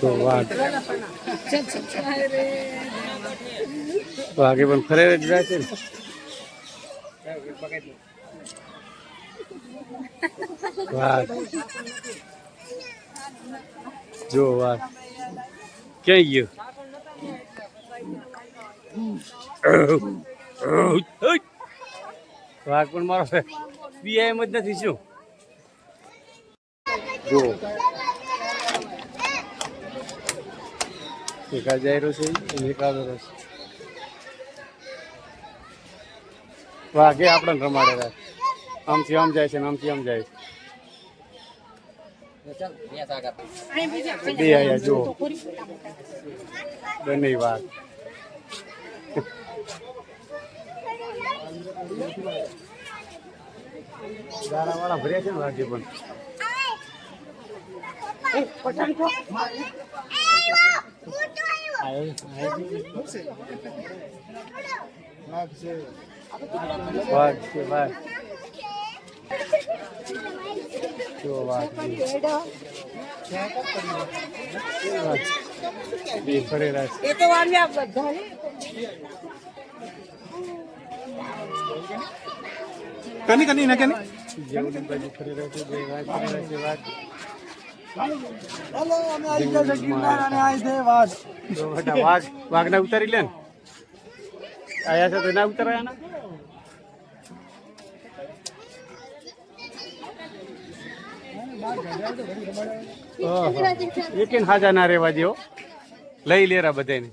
તો વાઘ. વાઘે પણ ફરે જ જાય છે વાઘ. જો વાઘ. ક્યાં ગયો? વાઘ પણ મારો બી એમ જ નથી શું? જો. આ જઈ રહ્યો છે રહ્યો છે વાઘે આપણને રમાડે રાખ આમથી આમ જાય છે ને આમથી આમ જાય છે બે આયા જુઓ બંને વાઘ દાડા વાળા ભર્યા છે ને વાઘે પણ વાઘ છે વાઘ જો વાઘ એ તો વાળ્યા બધા કની કની, ના કની? જેવું બાજુ છે બે છે વાઘ હલો ફરી આ છે વાત બેટા વાઘ. વાઘને ઉતારી લે ને. આયા છે તો ના ઉતરાયા ના હાજા ના રેવા જેવો લઈ લેરા બધાને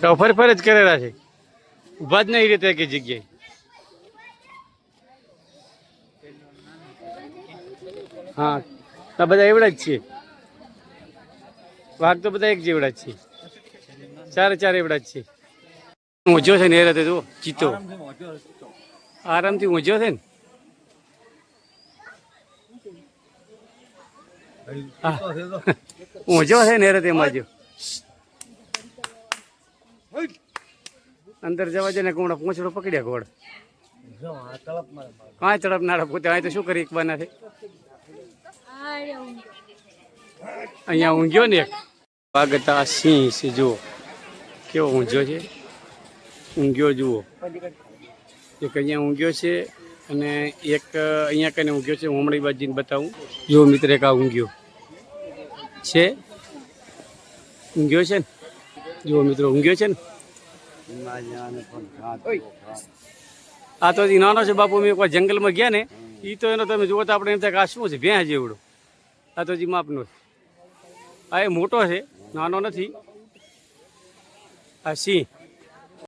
તો ફર ફર જ કરેલા છે. ઊભા જ નહીં રહેતા કે જગ્યાએ. હા આ બધા એવડા જ છે વાઘ તો બધા એક જેવડા જ છે ચારે ચારે એવડા જ છે ઊંચો છે ને એ રીતે જુઓ ચીતો. આરામથી ઊંચો છે ને. ઊંચો છે ને એ રીતે એમાં જો અંદર જવા દે ને કોણ પૂંછડો પકડ્યા ઘોડ કાંઈ તડપ નાડા પોતે અહીં તો શું કરી એકવાના છે? અહીંયા ઊંઘ્યો ને એક? વાગતા સિંહ છે જુઓ. કેવો ઊંઘ્યો છે? ઊંઘ્યો જુઓ. એક અહીંયા ઊંઘ્યો છે અને એક અહીંયા કને ઊંઘ્યો છે હું હમણાં બાજીને બતાવું. જો મિત્ર એક આ ઊંઘ્યો છે. ઊંઘ્યો છે ને? જુઓ મિત્રો ઊંઘ્યો છે ને? આ તો હજી નાનો છે બાપુ મેં કોઈ જંગલમાં ગયા ને એ તો એનો તમે જુઓ તો આપણે એમ થાય કે આ શું છે, ભેંસ જેવડો. આ તો હજી માપનો છે. આ એ મોટો છે, નાનો નથી. આ સિંહ.